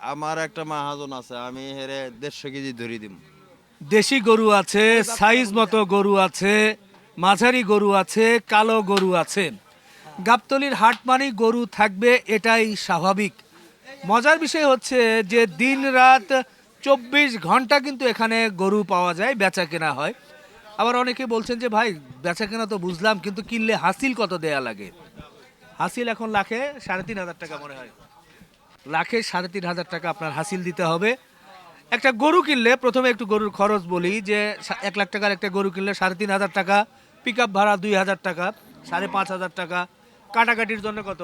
আমার একটা মাহাজন আছে, আমি হেরে দেড়শো কেজি ধরি দিম। দেশি গরু আছে, সাইজ মতো গরু আছে, মাঝারি গরু আছে, কালো গরু আছে। গাবতলির হাট মানেই গরু থাকবে, এটাই স্বাভাবিক। মজার বিষয় হচ্ছে যে দিন রাত চব্বিশ ঘণ্টা কিন্তু এখানে গরু পাওয়া যায় বেচা কেনা হয়। আবার অনেকে বলছেন যে, ভাই বেচা কেনা তো বুঝলাম, কিন্তু কিনলে হাসিল কত দেয়া লাগে? হাসিল এখন লাখে সাড়ে তিন হাজার টাকা মনে হয়। লাখে সাড়ে তিন হাজার টাকা আপনার হাসিল দিতে হবে। একটা গরু কিনলে প্রথমে একটু গরুর খরচ বলি যে এক লাখ টাকার একটা গরু কিনলে সাড়ে তিন হাজার টাকা পিক আপ ভাড়া দুই হাজার টাকা সাড়ে পাঁচ হাজার টাকা কাটাকাটির জন্য কত?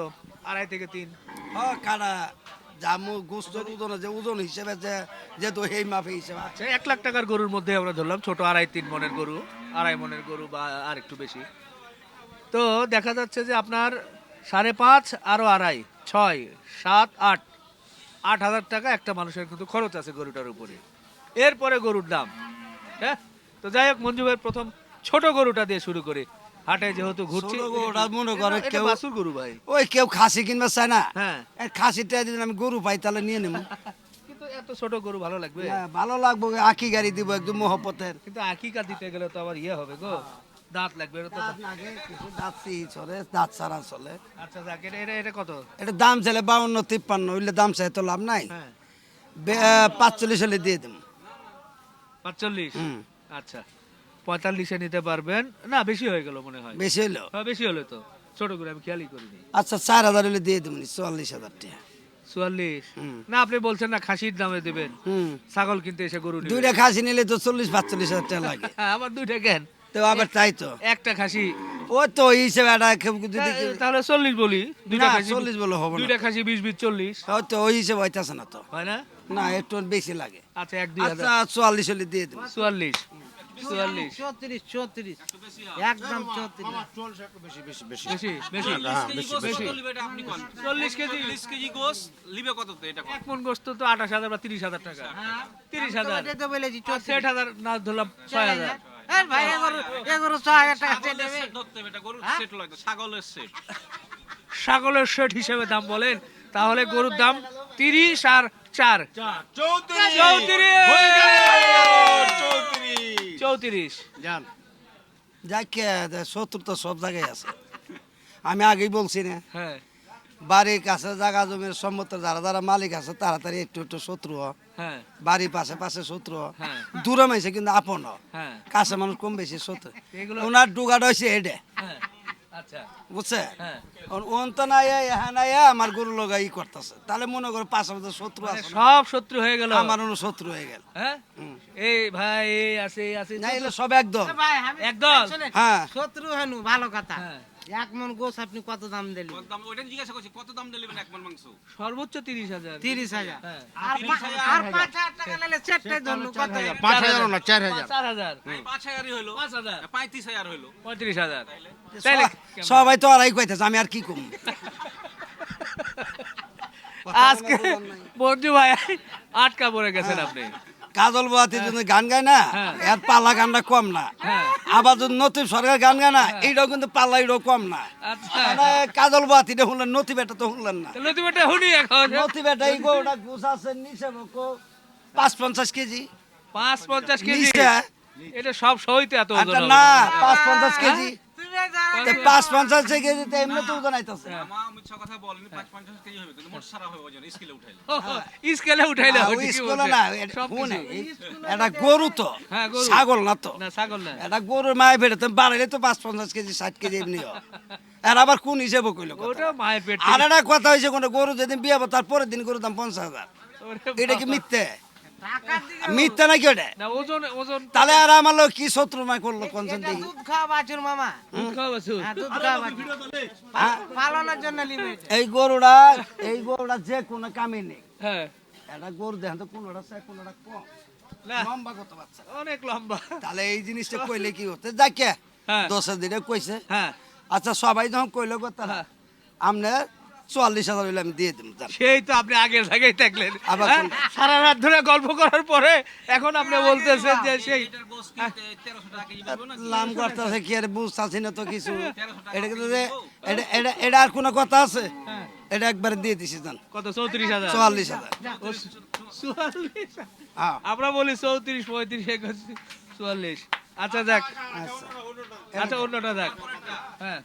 আড়াই থেকে তিন। হ্যাঁ কাটা জামু গোস্তর ওজন আছে ওজন হিসেবে যে যেহেতু এই মাপে হিসেবে। আছে আচ্ছা এক লাখ টাকার গরুর মধ্যে আমরা ধরলাম ছোট আড়াই তিন মনের গরু আড়াই মনের গরু বা আর একটু বেশি। তো দেখা যাচ্ছে যে আপনার সাড়ে পাঁচ আরও আড়াই ছয় সাত আট আট হাজার টাকা একটা মানুষের কিন্তু খরচ আছে গরুটার উপরে। এরপরে গরুর দাম হ্যাঁ? তো যাই হোক মঞ্জু ভাই প্রথম ছোট গরুটা দিয়ে শুরু করে। হাটে যেহেতু ঘুরছি মনে করে কেউ- গরু ভাই। ওই কেউ খাসি কিনবে চায় না? হ্যাঁ। খাসিটা যদি আমি গরু পাই তাহলে নিয়ে নেব। কিন্তু এত ছোট গরু ভালো লাগবে? ভালো লাগবো আকি গাড়ি দিব একদম মহব্বতের। কিন্তু আকিকা দিতে গেলে তো আবার ইয়ে হবে গো। দাঁত লাগবে এটা তো দাঁত লাগে, কিছু দাঁত সিহি চলে দাঁত ছাড়া চলে। আচ্ছা যাক এটা কত? এটা দাম চাইলে বাউন্ন তিপ্পান্ন হইলে দাম চাই তো লাভ নাই। হ্যাঁ। পাঁচচল্লিশ হলে দিয়ে দেব পাঁচচল্লিশ? আচ্ছা। পঁয়তাল্লিশে নিতে পারবেন। না বেশি হয়ে গেল মনে হয়। বেশি হইল? হ্যাঁ বেশি হলে তো। ছোট করে আমি খেয়ালই করিনি। আচ্ছা চার হাজার হলে দিয়ে দেবো চুয়াল্লিশ হাজার টাকা। চুয়াল্লিশ। না আপনি বলছেন না খাসির দামে দেবেন। হুম। ছাগল কিনতে এসে গরু দুইটা খাসি নিলে তো চল্লিশ পাঁচচল্লিশ হাজার টাকা লাগে। হ্যাঁ, আবার দুইটা কেন? তো আবার তাই তো। একটা খাসি। ও তো ওই হিসেবে একটা তা- তাহলে চল্লিশ বলি দুইটা খাসি 40 বলে হবে দুইটা খাসি বিশ বিশ চল্লিশ। হয়তো ওই হিসেবে হইতেছে না তো। হয় না? না একটু বেশি লাগে। আচ্ছা এক দুই আচ্ছা চুয়াল্লিশ হলে দিয়ে দেবো। চুয়াল্লিশ একদম চল্লিশ কেজি। কেজি লিবে কত তো এটা এক মন গোস্ত তো আঠাশ হাজার বা তিরিশ হাজার টাকা। তিরিশ তো আর ষাট হাজার না ধরলাম ছয় হাজার। এই ভাই টাকা দেবে সেট ধরতে হবে গরুর সেট লাগবে ছাগলের সেট ছাগলের শেট হিসেবে দাম বলেন তাহলে গরুর দাম তিরিশ আর চার। চৌত্রিশ। চৌত্রিশ! যান যাক শত্রু তো সব জায়গায় আছে। আমি আগেই বলছি না। হ্যাঁ। বাড়ির কাছে জায়গা জমির সম্মত যারা যারা মালিক আছে তাড়াতাড়ি একটু একটু শত্রু। হ। হ্যাঁ। বাড়ির পাশে পাশে শত্রু। হ্যাঁ। দূরে মাইছে কিন্তু আপন। হ্যাঁ। কাছে মানুষ কম বেশি শত্রু। ওনার ডুগাটা হয়েছে হ্যাঁ। আচ্ছা। বুঝছে? হ্যাঁ। ওন তো নাই হ্যাঁ নাই আমার গরু লগা ই করতেছে। তাহলে মনে করো পাশে পাশে শত্রু মানে আছে। সব শত্রু হয়ে গেল। আমার অন্য শত্রু হয়ে গেল। হ্যাঁ? এই ভাই এই আছে আছে না এগুলো সব একদম? শোনেন, হ্যাঁ। শত্রু হেনু ভালো কথা। হ্যাঁ। এক মন গোস আপনি কত দাম দিলি কত দাম ওইটা জিজ্ঞাসা করছি কত দাম দিলেন এক মন মাংস? সর্বোচ্চ তিরিশ হাজার। তিরিশ হাজার। হ্যাঁ। আর টাকা নিলে কত? না চার হাজার। চার হাজার। এই পাঁচ হাজারই হলো। পাঁচ হাজার। পঁয়ত্রিশ হাজার হলো। পঁয়ত্রিশ হাজার। তাইলে? সবাই তো আড়াই কইতেছে আমি আর কি কম? আজকে বন্ধু ভাই আটকা পড়ে গেছেন আপনি। কাজল বাতি যদি গান গায় না হ্যাঁ। এর পাল্লা গানটা কম না। হ্যাঁ। আবার যদি নতুন সরকার গান গায় না এইটাও কিন্তু পাল্লা এটাও কম না। আচ্ছা। মানে কাজল বাতিটা শুনলেন নথি বেটা তো শুনলেন না। তুমি এটা শুনি এখন। নথি বেটা এই গরুটা গুছ আছে নিচে পাঁচ পঞ্চাশ কেজি। পাঁচ পঞ্চাশ কেজি? এটা সব সহিত এত আচ্ছা না। পাঁচ পঞ্চাশ কেজি। পাঁচ পঞ্চাশ কেজি তো এমনি তো ওজন আইতাছে স্কেলে উঠাইলে। স্কেলে। না শুনে, এটা গরু তো হ্যাঁ, ছাগল না তো। ছাগল না। এটা গরুর মায়ের পেটে তো বাড়াইলে তো পাঁচ পঞ্চাশ কেজি ষাট কেজি এমনি আর আবার কোন হিসেবে কইলো আর একটা কথা হয়েছে কোনো গরু যেদিন বিয়ে হবে তার পরের দিন গরুর দাম পঞ্চাশ হাজার। এটা কি মিথ্যে? মিথ্যে নাকি ওটা? না ওজন ওজন। তাহলে আর আমার লোক কি শত্রু মাই করল কনসেন্ট এটা দুধ খাওয়া বাছুর মামা। দুধ খাওয়া বাছুর। হ্যাঁ দুধ খাওয়া বাছুর। পালনের জন্য এটা। এই গরুটা এই গরুটা যে কোনো কামে নেই। হ্যাঁ। এটা গরু দেখেন তো কোনোটা চাই কোনোটা কম। লম্বা কত বাচ্চা? অনেক লম্বা। তাহলে এই জিনিসটা কইলে কি হতে যাকে হ্যাঁ। দশের দিনে কইছে। হ্যাঁ। আচ্ছা সবাই যখন কইলো কথা হ্যাঁ। চুয়াল্লিশ হাজার হইলে আমি দিয়ে দিন সেই তো আপনি আগের জায়গায় থাকলেন। আবার হ্যাঁ? সারা রাত ধরে গল্প করার পরে এখন আপনি বলতেছেন যে সেই এটার গোস কিনতে তেরোশো টাকা কেজি পাবো না? লাম করতেছে কি আর বুঝতেছি না তো কিছু। এটা কিন্তু যে এটা এটা এটা আর কোনো কথা আছে? এটা একবারে দিয়ে দিছি জান কত? চৌত্রিশ হাজার। চুয়াল্লিশ হাজার। চুয়াল্লিশ হ্যাঁ। আমরা বলি চৌত্রিশ পঁয়ত্রিশ একুশ চুয়াল্লিশ। আচ্ছা যাক। আচ্ছা। আচ্ছা অন্যটা যাক হ্যাঁ।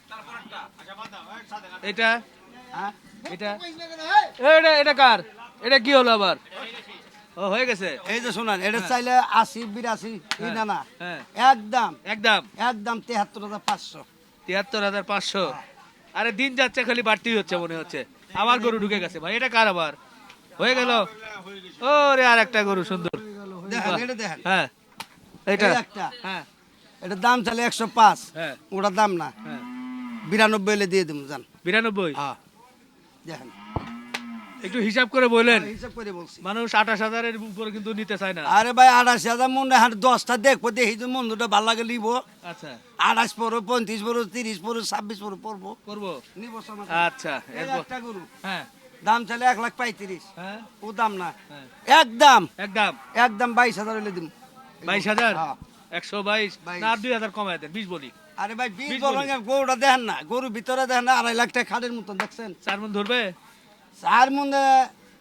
এটা হ্যাঁ এটা এটা এটা কার? এটা কি হলো আবার? ও হয়ে গেছে। এই যে শোনান এটা চাইলে আশি বিরাশি না না। হ্যাঁ। একদম। একদম। একদম তেহাত্তর হাজার পাঁচশো। তিয়াত্তর হাজার পাঁচশো। আরে দিন যাচ্ছে খালি বাড়তি হচ্ছে মনে হচ্ছে। আবার গরু ঢুকে গেছে ভাই এটা কার আবার? হয়ে গেল? ও রে আর একটা গরু সুন্দর দেখেন এটা দেখেন। হ্যাঁ। এটা। হ্যাঁ। এটা দাম চাইলে একশো পাঁচ। হ্যাঁ। ওটার দাম না। হ্যাঁ। বিরানব্বই দিয়ে দেবো জান। বিরানব্বই? হ্যাঁ। দেখেন। একটু হিসাব করে বললেন হিসাব করে বলছি। মানুষ আঠাশ হাজারের উপরে কিন্তু নিতে চায় না। আরে ভাই আঠাশ হাজার মনে হয় দশটা দেখব দেখি যে মন দুটো ভালো লাগে নিবো। আচ্ছা। আঠাশ পড়ো পঁয়ত্রিশ পড়ো তিরিশ পড়ো ছাব্বিশ পড়ো পড়ব করব? নিবো আচ্ছা একটা গরু। হ্যাঁ। দাম চাইলে এক লাখ পঁয়ত্রিশ। হ্যাঁ। ও দাম না। হ্যাঁ। একদম একদম একদম বাইশ হাজার হলে দিম। বাইশ হাজার? হ্যাঁ। একশো বাইশ। না দুই হাজার কমায় দেন বিশ বলি। আরে ভাই বিশ বলেন গরুটা দেখেন না গরু ভিতরে দেখেন না আড়াই লাখ টাকা খাটের মতন দেখছেন? চার মন ধরবে? চার মধ্যে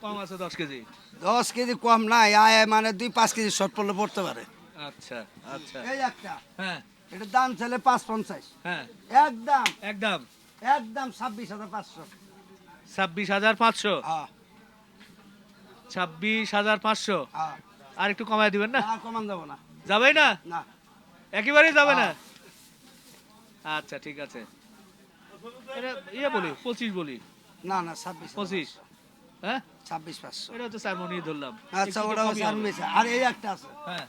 কম আছে দশ কেজি। দশ কেজি কম নাই আয় মানে দুই পাঁচ কেজি শর্ট পড়লে পড়তে পারে। আচ্ছা আচ্ছা। এই একটা। হ্যাঁ। এটা দাম চাইলে পাঁচ পঞ্চাশ। হ্যাঁ। একদম। একদম। একদম ছাব্বিশ হাজার পাঁচশো। ছাব্বিশ হাজার পাঁচশো? হ্যাঁ। ছাব্বিশ হাজার পাঁচশো? হ্যাঁ। আর একটু কমায় দিবেন না? না কমান যাব না। যাবেই না? না। একেবারেই যাবে না? হ্যাঁ। আচ্ছা ঠিক আছে। এটা ইয়ে বলি পঁচিশ বলি। না না ছাব্বিশ পঁচিশ। হ্যাঁ? ছাব্বিশ পাঁচশো। এটা চার মনই ধরলাম। আচ্ছা ওটা আর এই একটা আছে। হ্যাঁ।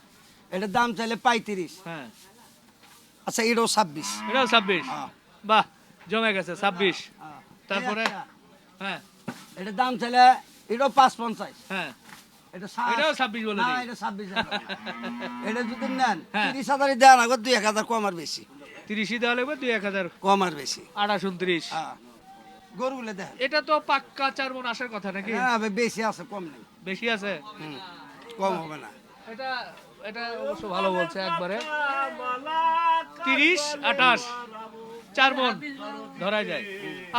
এটার দাম চাইলে পঁয়ত্রিশ। হ্যাঁ। আচ্ছা এটাও ছাব্বিশ। এটাও ছাব্বিশ? হ্যাঁ। বাহ জমে গেছে ছাব্বিশ। হ্যাঁ। তারপরে? হ্যাঁ। এটার দাম চাইলে এটাও পাঁচ পঞ্চাশ হ্যাঁ। এটা এটাও 26 বলে এটা 26 হাজার। এটা যদি নেন হ্যাঁ। তিরিশ হাজারই দেন দুই এক হাজার কম আর বেশি। তিরিশই দেওয়া লাগবে দুই এক হাজার। কম আর বেশি। আঠাশ উনত্রিশ। হ্যাঁ। গরুগুলো দেখেন। এটা তো পাক্কা চার মন আসার কথা নাকি? হ্যাঁ বেশি আছে কম নেই। বেশি আছে? কম হবে না। এটা এটা অবশ্য ভালো বলছে একবারে। তিরিশ আঠাশ চার মন ধরা যায়।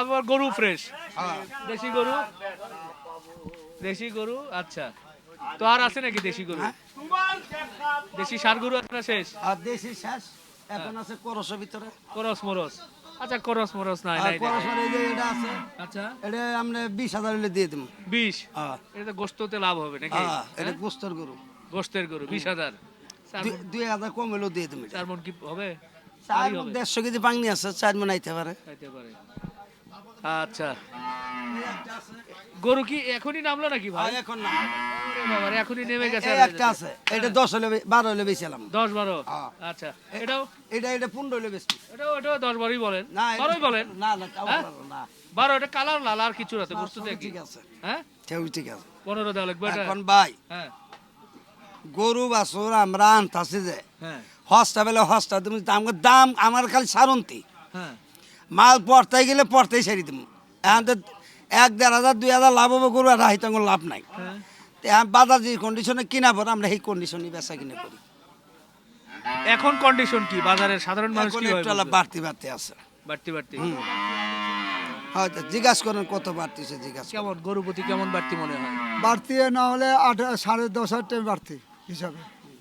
আবার গরু ফ্রেশ। হ্যাঁ। দেশি গরু? দেশি গরু? আচ্ছা। তো আর আছে নাকি দেশি গরু? হ্যাঁ। দেশি সার গরু আছে না শেষ? আর দেশি শেষ এখন আছে করসের ভিতরে। করস মরস। আচ্ছা করস মরস নাই নাই করস এই যে এটা আছে আচ্ছা। এটা আমরা বিশ হাজার হলে দিয়ে দিব বিশ? হ্যাঁ। এটা তো লাভ হবে নাকি? হ্যাঁ এটা গোস্তর গরু। গোশতের গরু বিশ হাজার। কম হলেও দিয়ে দেবো চার মন কি হবে? চার মন মণ দেড়শো কেজি পাংনি আছে চার মন আইতে পারে। আইতে পারে। আচ্ছা। গরু কি এখনই নামলো নাকি ভাই? এখন না এখনই নেমে গেছে একটা আছে। এটা দশ হলে বে- বারো হলে। আচ্ছা এটাও? এটা এটা পনেরো হলে বেশি এটাও এটাও বলেন। না এটা- বারোই বলেন? না না হ্যাঁ? না। এটা কালার লাল আর কিছু দেখি। ঠিক আছে। হ্যাঁ? ঠিক আছে। লাগবে এটা? এখন ভাই হ্যাঁ। গরু বাছুর আমরা আনতাছি যে। হ্যাঁ। হস্তা বেলে হস্তা তুমি দাম দাম আমার খালি সারন্তি। হ্যাঁ। মাল পড়তে গেলে পড়তেই সারি দিব এখন তো এক দেড় হাজার দুই হাজার লাভ হবে গরু আর কোনো লাভ নাই। হ্যাঁ এখন বাজার যে কন্ডিশনে কিনা পর আমরা সেই কন্ডিশনে বেচা কিনে করি। এখন কন্ডিশন কি? বাজারের সাধারণ মানুষ কি একটু বাড়তি বাড়তি আছে। বাড়তি বাড়তি। হয়তো জিজ্ঞাসা করেন কত বাড়তিছে জিজ্ঞাসা। কেমন গরু প্রতি কেমন বাড়তি মনে হয়? বাড়তি না হলে আট সাড়ে দশ হাজার টাকা বাড়তি হিসাবে।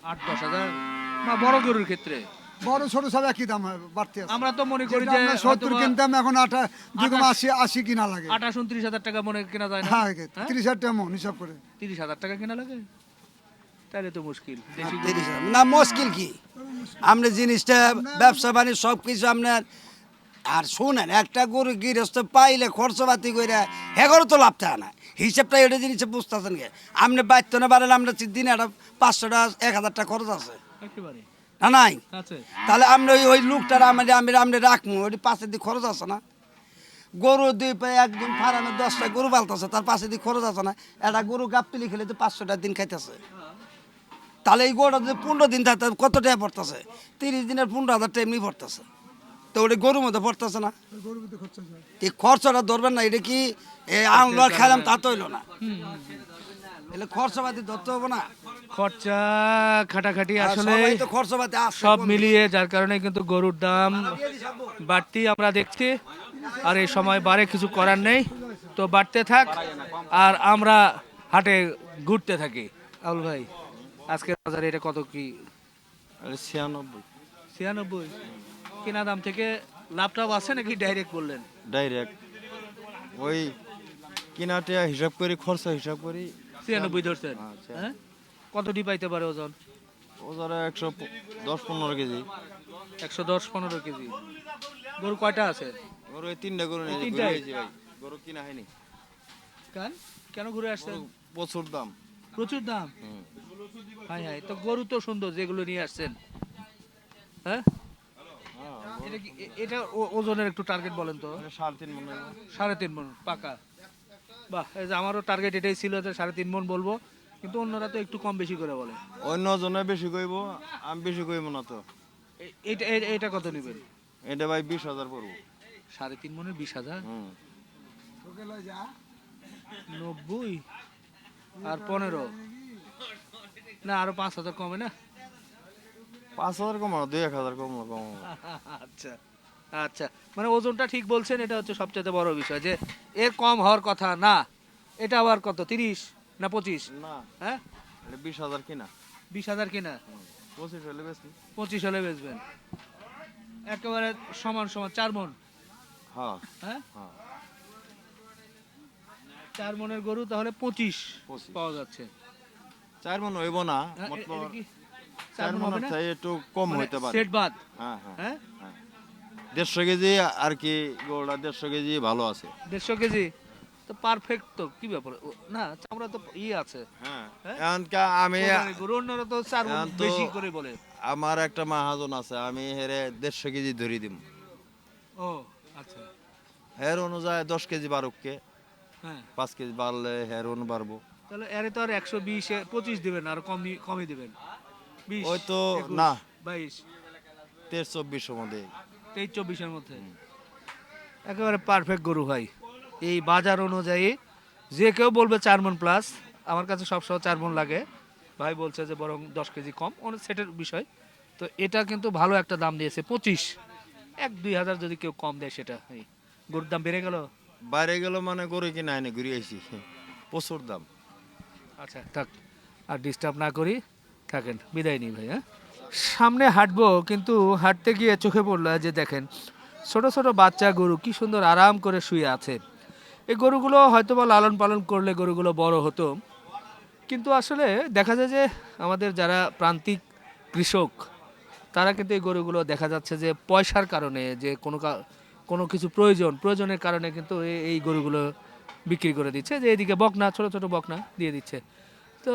আট দশ হাজার? না বড় গরুর ক্ষেত্রে? বড় ছোট সব একই দাম হয়, বাড়তি আমরা তো মনে করি যে সত্তর কিনতাম এখন আটা দুই আশি আশি কিনা লাগে। আঠাশ উনত্রিশ হাজার টাকা মনে কেনা যায় না? হ্যাঁ হ্যাঁ? তিরিশ হাজার টাকা মন হিসাব করে। তিরিশ হাজার টাকা কেনা লাগে? তাহলে তো মুশকিল। তিরিশ হাজার। না মুশকিল কি? আপনি জিনিসটা ব্যবসা বাণিজ্য সব কিছু আপনার আর শুনেন একটা গরু গৃহস্থ পাইলে খরচপাতি করে হেগরও তো লাভ থাকে না। হিসাবটা এটা জিনিস বুঝতেছেন কে আপনি বাড়তো না বাড়ালে আমরা দিনে একটা পাঁচশো টাকা এক হাজার টাকা খরচ আছে। একেবারে। না নাই? তাহলে আমরা ওই ওই লোকটার আমি আমি আমি রাখব ওই পাশে দিয়ে খরচ আছে না। গরু দুই পায়ে একদিন ফার্মে দশটা গরু পালতেছে তার পাশে দিয়ে খরচ আছে না। একটা গরু গাপতলি খেলে তো পাঁচশোটা দিন খাইতেছে। তাহলে এই গরুটা যদি পনেরো দিন থাকে কত টাকা পড়তেছে? তিরিশ দিনের পনেরো হাজার টাকা এমনি পড়তেছে। তো ওটা গরুর মধ্যে পড়তেছে না। এই খরচটা ধরবেন না এটা কি এই আনলো আর খাইলাম তা তো হইল না। এলে খরচপাতি ধরতে হবে না। খরচা খাটাখাটি আসলে সবাই তো খরচপাতি সব মিলিয়ে যার কারণে কিন্তু গরুর দাম বাড়তি আমরা দেখছি। আর এই সময় বাড়ে কিছু করার নেই। তো বাড়তে থাক আর আমরা হাটে ঘুরতে থাকি। আউল ভাই আজকের বাজারে এটা কত কি? ছিয়ানব্বই। ছিয়ানব্বই? কিনা দাম থেকে লাভ টাভ আছে নাকি ডাইরেক্ট বললেন? ডাইরেক্ট ওই কিনাটা হিসাব করি খরচা হিসাব করি ছিয়ানব্বই ধরছেন। আচ্ছা। হ্যাঁ? কতটি পাইতে পারে ওজন? ও যারা একশো দশ পনেরো কেজি। একশো দশ পনেরো কেজি। গরু কয়টা আছে? গরু এই তিনটা গরু তিনটাই? ভাই গরু কিনা হয়নি। কেন? কেন ঘুরে আসছেন? প্রচুর দাম। প্রচুর দাম। হাই হাই তো গরু তো সুন্দর যেগুলো নিয়ে আসছেন। হ্যাঁ? এটা কি এটা ওজনের একটু টার্গেট বলেন তো। সাড়ে তিন মনে। হয়। সাড়ে তিন মন পাকা। বাহ এই যে আমারও টার্গেট এটাই ছিল যে সাড়ে তিন মন বলব কিন্তু অন্যরা তো একটু কম বেশি করে বলে। অন্য জনে বেশি কইব আমি বেশি কইব না তো। এ- এইটা এ- এইটা কত নেবেন? এটা ভাই বিশ হাজার পড়ব। সাড়ে তিন মনের বিশ হাজার? হুম। নব্বই? আর পনেরো? না আরও পাঁচ হাজার কমে না? পাঁচ হাজার কমানো দুই এক হাজার কমানো কম আচ্ছা। আচ্ছা মানে ওজনটা ঠিক বলছেন এটা হচ্ছে সবচেয়ে বড় বিষয় যে এর কম হওয়ার কথা না এটা আবার কত তিরিশ না পঁচিশ? না হ্যাঁ? বিশ হাজার কিনা। বিশ হাজার কিনা? পঁচিশ হলে বেশি পঁচিশ হলে বেচবেন। একেবারে সমান সমান চার মন। হ্যাঁ হ্যাঁ? হ্যাঁ। চার মনের গরু তাহলে পঁচিশ। পাওয়া যাচ্ছে। চার মন হইব না হ্যাঁ, চার মন চাই একটু কম মানে হইতে পারে। সেট বাদ। হ্যাঁ? হ্যাঁ। দেড়শো কেজি আর কি গরুটা দেড়শো কেজি ভালো আছে। দেড়শো কেজি? তো পারফেক্ট তো কি ব্যাপার? না আমরা তো ই আছে। হ্যাঁ হ্যাঁ? আমি গরু অন্যরা তো চার বেশি করে বলে। আমার একটা মাহাজন আছে আমি হেরে দেড়শো কেজি ধরি দিম। ও আচ্ছা। হের অনুযায়ী দশ কেজি বারোকে হ্যাঁ। পাঁচ কেজি বাড়লে হের অনু বাড়বো। তাহলে এর তো আর একশো বিশ পঁচিশ দিবেন আর কম কমই দিবেন। বিশ ওই তো না। বাইশ। তেইশ চব্বিশ মধ্যে। তেইশ চব্বিশের মধ্যে। একেবারে পারফেক্ট গরু ভাই। এই বাজার অনুযায়ী যে কেউ বলবে চার মন প্লাস আমার কাছে সবসময় চার মন লাগে। ভাই বলছে যে বরং দশ কেজি কম অনেক সেটের বিষয়। তো এটা কিন্তু ভালো একটা দাম দিয়েছে পঁচিশ। এক দুই হাজার যদি কেউ কম দেয় সেটা গরুর দাম বেড়ে গেল? বাইরে গেল মানে গরু কিনা হয়নি ঘুরে আইছি। প্রচুর দাম। আচ্ছা থাক। আর ডিস্টার্ব না করি থাকেন। বিদায় নিই ভাই হ্যাঁ? সামনে হাঁটবো, কিন্তু হাঁটতে গিয়ে চোখে পড়ল যে দেখেন, ছোট ছোট বাচ্চা গরু কি সুন্দর আরাম করে শুয়ে আছে। এই গরুগুলো হয়তো বা লালন পালন করলে গরুগুলো বড় হতো, কিন্তু আসলে দেখা যায় যে আমাদের যারা প্রান্তিক কৃষক, তারা কিন্তু এই গরুগুলো দেখা যাচ্ছে যে পয়সার কারণে যে কোনো কোনো কিছু প্রয়োজন, প্রয়োজনের কারণে কিন্তু এই গরুগুলো বিক্রি করে দিচ্ছে, যে এদিকে বকনা, ছোট ছোট বকনা দিয়ে দিচ্ছে। তো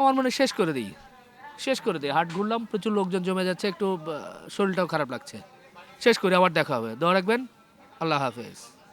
আমার মনে শেষ করে দিই। শেষ করে দিই। হাট ঘুরলাম, প্রচুর লোকজন জমে যাচ্ছে, একটু শরীরটাও খারাপ লাগছে। শেষ করে, আবার দেখা হবে। দোয়া রাখবেন। আল্লাহ হাফেজ।